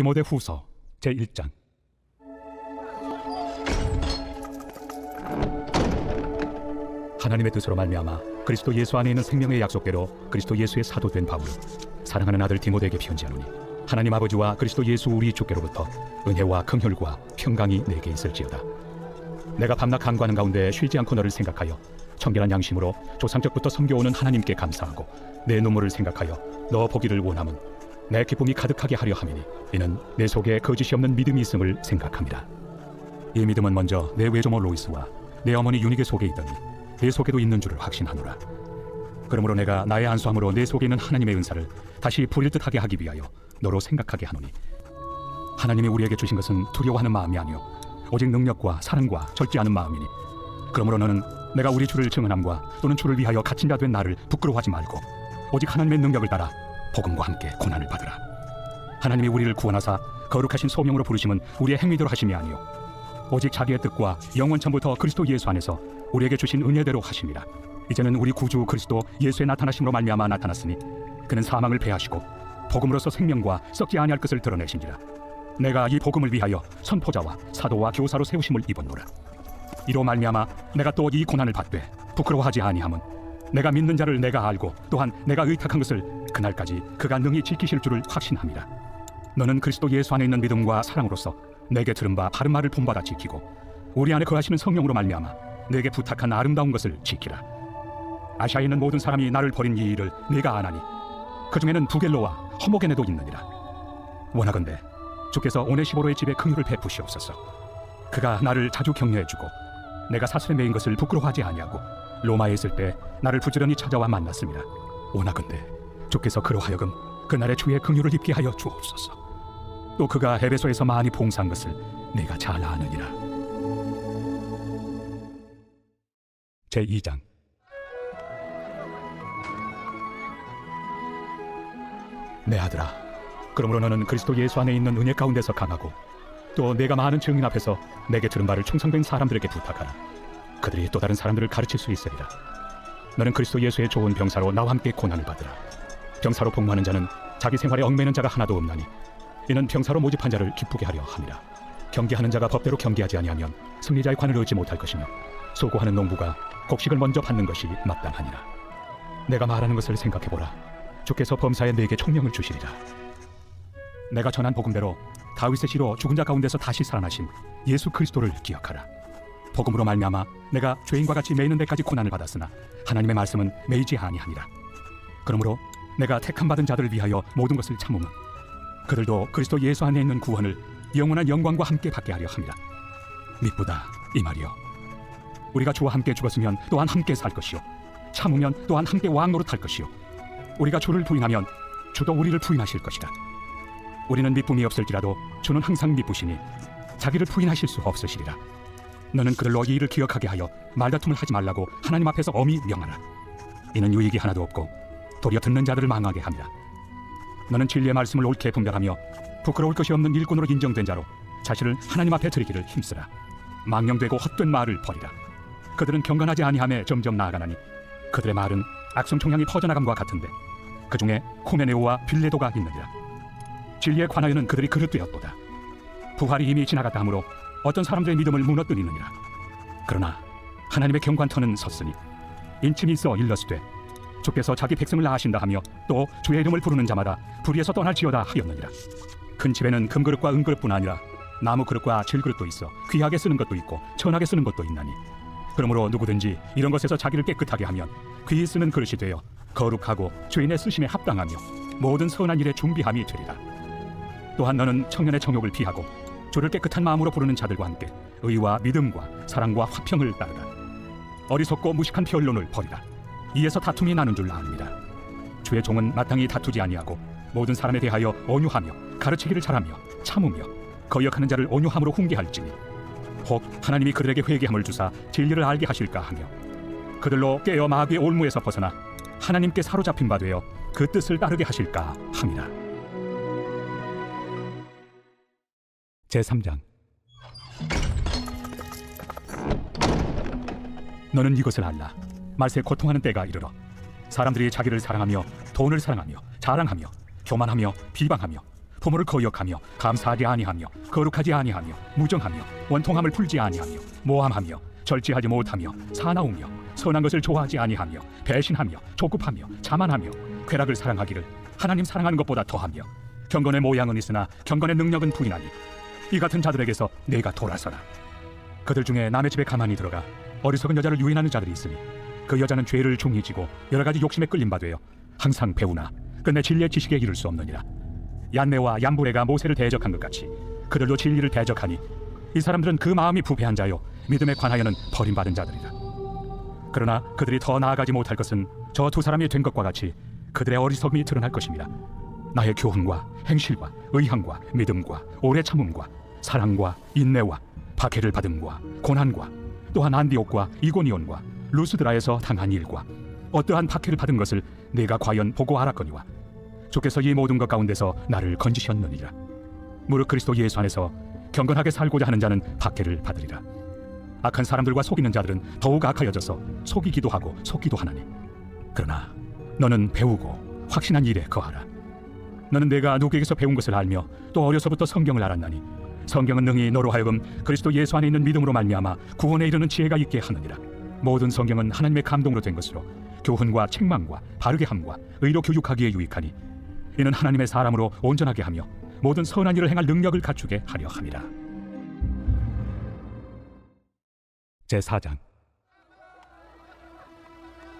디모데 후서 제1장. 하나님의 뜻으로 말미암아 그리스도 예수 안에 있는 생명의 약속대로 그리스도 예수의 사도 된 바울 사랑하는 아들 디모데에게 편지하노니 하나님 아버지와 그리스도 예수 우리 주께로부터 은혜와 긍휼과 평강이 내게 있을지어다. 내가 밤낮 간구하는 가운데 쉬지 않고 너를 생각하여 청결한 양심으로 조상적부터 섬겨오는 하나님께 감사하고 내 눈물을 생각하여 너 보기를 원함은 내 기쁨이 가득하게 하려 함이니 이는 내 속에 거짓이 없는 믿음이 있음을 생각합니다. 이 믿음은 먼저 내 외조모 로이스와 내 어머니 유니게 속에 있더니 내 속에도 있는 줄을 확신하노라. 그러므로 내가 나의 안수함으로 내 속에 있는 하나님의 은사를 다시 부릴 듯하게 하기 위하여 너로 생각하게 하노니 하나님이 우리에게 주신 것은 두려워하는 마음이 아니요 오직 능력과 사랑과 절제하는 마음이니 그러므로 너는 내가 우리 주를 증언함과 또는 주를 위하여 갇힌 자 된 나를 부끄러워하지 말고 오직 하나님의 능력을 따라 복음과 함께 고난을 받으라. 하나님이 우리를 구원하사 거룩하신 소명으로 부르심은 우리의 행위대로 하심이 아니요. 오직 자기의 뜻과 영원 전부터 그리스도 예수 안에서 우리에게 주신 은혜대로 하심이라. 이제는 우리 구주 그리스도 예수의 나타나심으로 말미암아 나타났으니 그는 사망을 패하시고 복음으로서 생명과 썩지 아니할 것을 드러내신지라. 내가 이 복음을 위하여 선포자와 사도와 교사로 세우심을 입었노라. 이로 말미암아 내가 또 이 고난을 받되 부끄러워하지 아니함은 내가 믿는 자를 내가 알고 또한 내가 의탁한 것을 그날까지 그가 능히 지키실 줄을 확신함이라 너는 그리스도 예수 안에 있는 믿음과 사랑으로서 내게 들은 바 바른 말을 본받아 지키고 우리 안에 거하시는 성령으로 말미암아 내게 부탁한 아름다운 것을 지키라. 아시아에 있는 모든 사람이 나를 버린 이 일을 내가 아나니 그 중에는 부겔로와 허모게네도 있느니라. 원하건대 주께서 오네시보로의 집에 긍휼을 베푸시옵소서. 그가 나를 자주 격려해주고 내가 사슬에 매인 것을 부끄러워하지 아니하고 로마에 있을 때 나를 부지런히 찾아와 만났습니다. 원하건대 주께서 그로 하여금 그날의 주의 긍휼을 입게 하여 주옵소서. 또 그가 에베소에서 많이 봉사한 것을 내가 잘 아느니라. 제 2장 내 아들아, 그러므로 너는 그리스도 예수 안에 있는 은혜 가운데서 강하고 또 내가 많은 증인 앞에서 내게 들은 바를 충성된 사람들에게 부탁하라. 그들이 또 다른 사람들을 가르칠 수 있으리라. 너는 그리스도 예수의 좋은 병사로 나와 함께 고난을 받으라. 병사로 복무하는 자는 자기 생활에 얽매는 자가 하나도 없나니 이는 병사로 모집한 자를 기쁘게 하려 함이라. 경계하는 자가 법대로 경계하지 아니하면 승리자의 관을 얻지 못할 것이며 수고하는 농부가 곡식을 먼저 받는 것이 마땅하니라. 내가 말하는 것을 생각해 보라. 주께서 범사에 내게 총명을 주시리라. 내가 전한 복음대로 다윗의 시로 죽은 자 가운데서 다시 살아나신 예수 그리스도를 기억하라. 복음으로 말미암아 내가 죄인과 같이 매이는 데까지 고난을 받았으나 하나님의 말씀은 매이지 아니하니라. 그러므로 내가 택함 받은 자들을 위하여 모든 것을 참으면 그들도 그리스도 예수 안에 있는 구원을 영원한 영광과 함께 받게 하려 함이라. 미쁘다 이 말이요. 우리가 주와 함께 죽었으면 또한 함께 살 것이요. 참으면 또한 함께 왕 노릇할 것이요. 우리가 주를 부인하면 주도 우리를 부인하실 것이다. 우리는 미쁨이 없을지라도 주는 항상 미쁘시니 자기를 부인하실 수 없으시리라. 너는 그들로 이 일을 기억하게 하여 말다툼을 하지 말라고 하나님 앞에서 엄히 명하라. 이는 유익이 하나도 없고 도리어 듣는 자들을 망하게 함이라. 너는 진리의 말씀을 옳게 분별하며 부끄러울 것이 없는 일꾼으로 인정된 자로 자신을 하나님 앞에 드리기를 힘쓰라. 망령되고 헛된 말을 버리라. 그들은 경건하지 아니함에 점점 나아가나니 그들의 말은 악성 총향이 퍼져나감과 같은데 그 중에 코메네오와 빌레도가 있느니라. 진리에 관하여는 그들이 그릇되었도다. 부활이 이미 지나갔다 하므로 어떤 사람들의 믿음을 무너뜨리느니라. 그러나 하나님의 경관터는 섰으니 인침이 있어 일러스되 주께서 자기 백성을 낳으신다 하며 또 주의 이름을 부르는 자마다 불의에서 떠날지어다 하였느니라. 큰 집에는 금그릇과 은그릇뿐 아니라 나무 그릇과 질그릇도 있어 귀하게 쓰는 것도 있고 천하게 쓰는 것도 있나니 그러므로 누구든지 이런 것에서 자기를 깨끗하게 하면 귀히 쓰는 그릇이 되어 거룩하고 주인의 쓰심에 합당하며 모든 선한 일에 준비함이 되리라. 또한 너는 청년의 정욕을 피하고 주를 깨끗한 마음으로 부르는 자들과 함께 의와 믿음과 사랑과 화평을 따르라. 어리석고 무식한 변론을 버리라. 이에서 다툼이 나는 줄 압니다. 주의 종은 마땅히 다투지 아니하고 모든 사람에 대하여 온유하며 가르치기를 잘하며 참으며 거역하는 자를 온유함으로 훈계할지니 혹 하나님이 그들에게 회개함을 주사 진리를 알게 하실까 하며 그들로 깨어 마귀의 올무에서 벗어나 하나님께 사로잡힌 바 되어 그 뜻을 따르게 하실까 함이라. 제3장. 너는 이것을 알라. 말세 고통하는 때가 이르러. 사람들이 자기를 사랑하며 돈을 사랑하며 자랑하며 교만하며 비방하며 부모를 거역하며 감사하지 아니하며 거룩하지 아니하며 무정하며 원통함을 풀지 아니하며 모함하며 절제하지 못하며 사나우며 선한 것을 좋아하지 아니하며 배신하며 조급하며 자만하며 쾌락을 사랑하기를 하나님 사랑하는 것보다 더하며 경건의 모양은 있으나 경건의 능력은 부인하니 이 같은 자들에게서 내가 돌아서라. 그들 중에 남의 집에 가만히 들어가 어리석은 여자를 유인하는 자들이 있으니 그 여자는 죄를 중히 지고 여러 가지 욕심에 끌림 바되어 항상 배우나 끝내 진리의 지식에 이를 수 없느니라. 얀네와 얀부레가 모세를 대적한 것 같이 그들도 진리를 대적하니 이 사람들은 그 마음이 부패한 자요 믿음에 관하여는 버림받은 자들이라. 그러나 그들이 더 나아가지 못할 것은 저 두 사람이 된 것과 같이 그들의 어리석음이 드러날 것입니다. 나의 교훈과 행실과 의향과 믿음과 오래 참음과 사랑과 인내와 박해를 받음과 고난과 또한 안디옥과 이고니온과 루스드라에서 당한 일과 어떠한 박해를 받은 것을 내가 과연 보고 알았거니와 주께서 이 모든 것 가운데서 나를 건지셨느니라. 무릇 그리스도 예수 안에서 경건하게 살고자 하는 자는 박해를 받으리라. 악한 사람들과 속이는 자들은 더욱 악하여져서 속이기도 하고 속기도 하나니. 그러나 너는 배우고 확신한 일에 거하라. 너는 내가 누구에게서 배운 것을 알며 또 어려서부터 성경을 알았나니 성경은 능히 너로 하여금 그리스도 예수 안에 있는 믿음으로 말미암아 구원에 이르는 지혜가 있게 하느니라. 모든 성경은 하나님의 감동으로 된 것으로 교훈과 책망과 바르게 함과 의로 교육하기에 유익하니 이는 하나님의 사람으로 온전하게 하며 모든 선한 일을 행할 능력을 갖추게 하려 함이라. 제4장.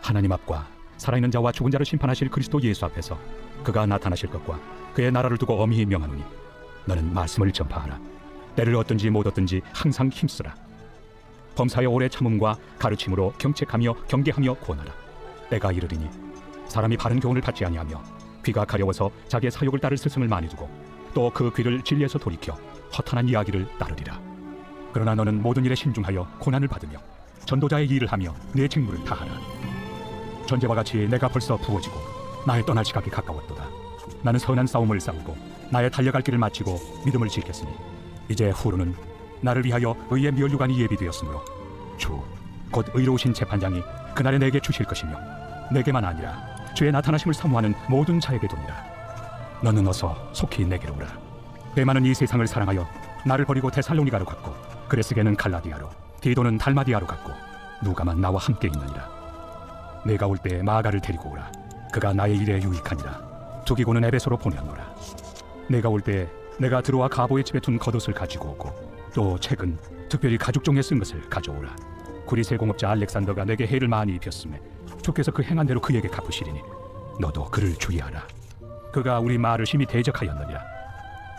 하나님 앞과 살아있는 자와 죽은 자를 심판하실 그리스도 예수 앞에서 그가 나타나실 것과 그의 나라를 두고 엄히 명하노니 너는 말씀을 전파하라. 때를 얻든지 못 얻든지 항상 힘쓰라. 범사의 오래 참음과 가르침으로 경책하며 경계하며 구원하라. 때가 이르리니 사람이 바른 교훈을 받지 아니하며 귀가 가려워서 자기의 사욕을 따를 스승을 많이 두고 또 그 귀를 진리에서 돌이켜 허탄한 이야기를 따르리라. 그러나 너는 모든 일에 신중하여 고난을 받으며 전도자의 일을 하며 내 직무를 다하라. 전제와 같이 내가 벌써 부어지고 나의 떠날 시각이 가까웠도다 나는 선한 싸움을 싸우고 나의 달려갈 길을 마치고 믿음을 지켰으니 이제 후로는 나를 위하여 의의 멸류관이 예비되었으므로 주 곧 의로우신 재판장이 그날에 내게 주실 것이며 내게만 아니라 주의 나타나심을 사모하는 모든 자에게 돕니다 너는 어서 속히 내게로 오라. 대만은 이 세상을 사랑하여 나를 버리고 데살로니가로 갔고 그레스게는 갈라디아로 디도는 달마디아로 갔고 누가만 나와 함께 있느니라. 내가 올 때 마가를 데리고 오라. 그가 나의 일에 유익하니라 두기고는 에베소로 보내노라. 내가 올때 내가 들어와 가보의 집에 둔 겉옷을 가지고 오고 또 책은 특별히 가죽 종에 쓴 것을 가져오라. 구리세 공업자 알렉산더가 내게 해를 많이 입혔음에 주께서 그 행한 대로 그에게 갚으시리니 너도 그를 주의하라. 그가 우리 말을 심히 대적하였느니라.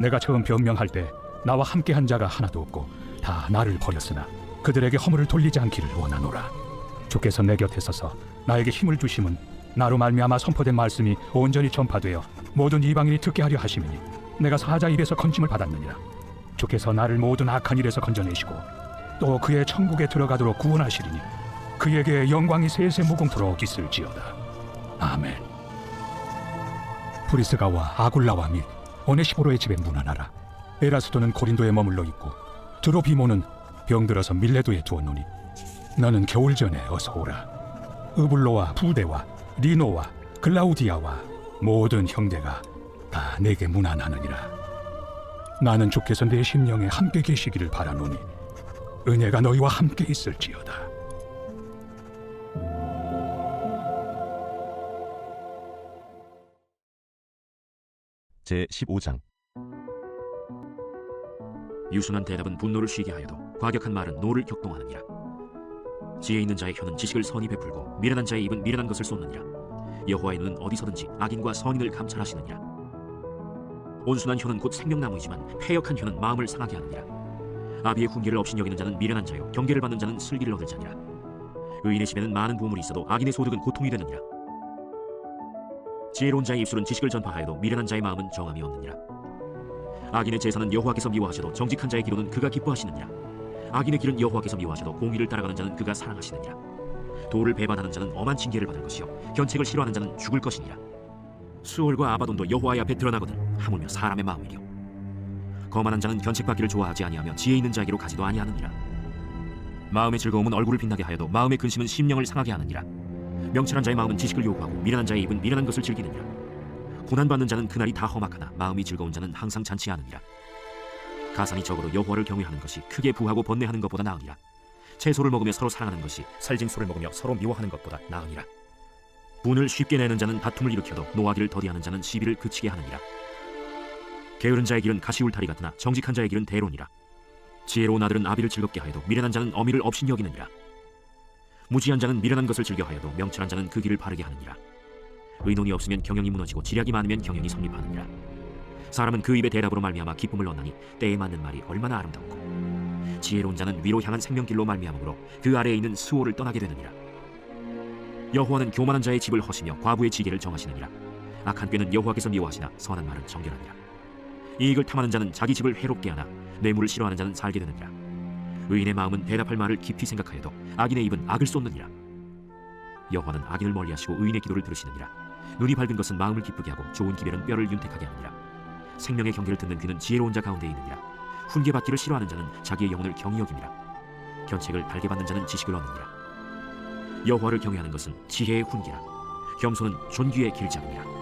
내가 처음 변명할 때 나와 함께한 자가 하나도 없고 다 나를 버렸으나 그들에게 허물을 돌리지 않기를 원하노라. 주께서 내 곁에 서서 나에게 힘을 주심은 나로 말미암아 선포된 말씀이 온전히 전파되어 모든 이방인이 듣게 하려 하심이니 내가 사자 입에서 건짐을 받았느니라. 주께서 나를 모든 악한 일에서 건져내시고 또 그의 천국에 들어가도록 구원하시리니 그에게 영광이 세세 무궁토록 있을지어다. 아멘. 프리스가와 아굴라와 및 오네시보로의 집에 문안하라. 에라스도는 고린도에 머물러 있고 드로비모는 병들어서 밀레도에 두었노니 너는 겨울 전에 어서 오라. 으블로와 부대와 리노와 글라우디아와 모든 형제가 다 내게 문안하느니라. 나는 주께서 내 심령에 함께 계시기를 바라노니 은혜가 너희와 함께 있을지어다. 제 15장. 유순한 대답은 분노를 쉬게 하여도 과격한 말은 노를 격동하느니라 지혜 있는 자의 혀는 지식을 선히 베풀고 미련한 자의 입은 미련한 것을 쏟느니라. 여호와의 눈은 어디서든지 악인과 선인을 감찰하시느니라. 온순한 혀는 곧 생명나무이지만 패역한 혀는 마음을 상하게 하느니라. 아비의 훈계를 없인 여기는 자는 미련한 자요 경계를 받는 자는 슬기를 얻을 자니라. 의인의 집에는 많은 보물이 있어도 악인의 소득은 고통이 되느니라. 지혜로운 자의 입술은 지식을 전파하여도 미련한 자의 마음은 정함이 없느니라. 악인의 제사는 여호와께서 미워하셔도 정직한 자의 기도는 그가 기뻐하시느니라 악인의 길은 여호와께서 미워하셔도 공의를 따라가는 자는 그가 사랑하시느니라. 도를 배반하는 자는 엄한 징계를 받을 것이요 견책을 싫어하는 자는 죽을 것이니라. 수월과 아바돈도 여호와의 앞에 드러나거든 하물며 사람의 마음이려 거만한 자는 견책받기를 좋아하지 아니하며 지혜 있는 자에게로 가지도 아니하느니라. 마음의 즐거움은 얼굴을 빛나게 하여도 마음의 근심은 심령을 상하게 하느니라. 명철한 자의 마음은 지식을 요구하고 미련한 자의 입은 미련한 것을 즐기느니라. 고난 받는 자는 그날이 다 험악하나 마음이 즐거운 자는 항상 잔치하느니라 가산이 적어도 여호와를 경외하는 것이 크게 부하고 번뇌하는 것보다 나으니라. 채소를 먹으며 서로 사랑하는 것이 살징소를 먹으며 서로 미워하는 것보다 나으니라. 분을 쉽게 내는 자는 다툼을 일으켜도 노하기를 더디하는 자는 시비를 그치게 하느니라. 게으른 자의 길은 가시 울타리 같으나 정직한 자의 길은 대론이라. 지혜로운 아들은 아비를 즐겁게 하여도 미련한 자는 어미를 없인 여기느니라. 무지한 자는 미련한 것을 즐겨 하여도 명철한 자는 그 길을 바르게 하느니라. 의논이 없으면 경영이 무너지고 지략이 많으면 경영이 성립하느니라 사람은 그 입의 대답으로 말미암아 기쁨을 얻나니 때에 맞는 말이 얼마나 아름답고. 지혜로운 자는 위로 향한 생명길로 말미암으로 그 아래에 있는 수호를 떠나게 되느니라. 여호와는 교만한 자의 집을 허시며 과부의 지게를 정하시느니라. 악한 꾀는 여호와께서 미워하시나 선한 말은 정결하니라. 이익을 탐하는 자는 자기 집을 해롭게 하나 뇌물을 싫어하는 자는 살게 되느니라. 의인의 마음은 대답할 말을 깊이 생각하여도 악인의 입은 악을 쏟느니라. 여호와는 악인을 멀리하시고 의인의 기도를 들으시느니라. 눈이 밝은 것은 마음을 기쁘게 하고 좋은 기별은 뼈를 윤택하게 하느니라 생명의 경계를 듣는 귀는 지혜로운 자 가운데 있느니라 훈계받기를 싫어하는 자는 자기의 영혼을 경히 여김이라 견책을 달게 받는 자는 지식을 얻느니라. 여호와를 경외하는 것은 지혜의 훈계라. 겸손은 존귀의 길잡이니라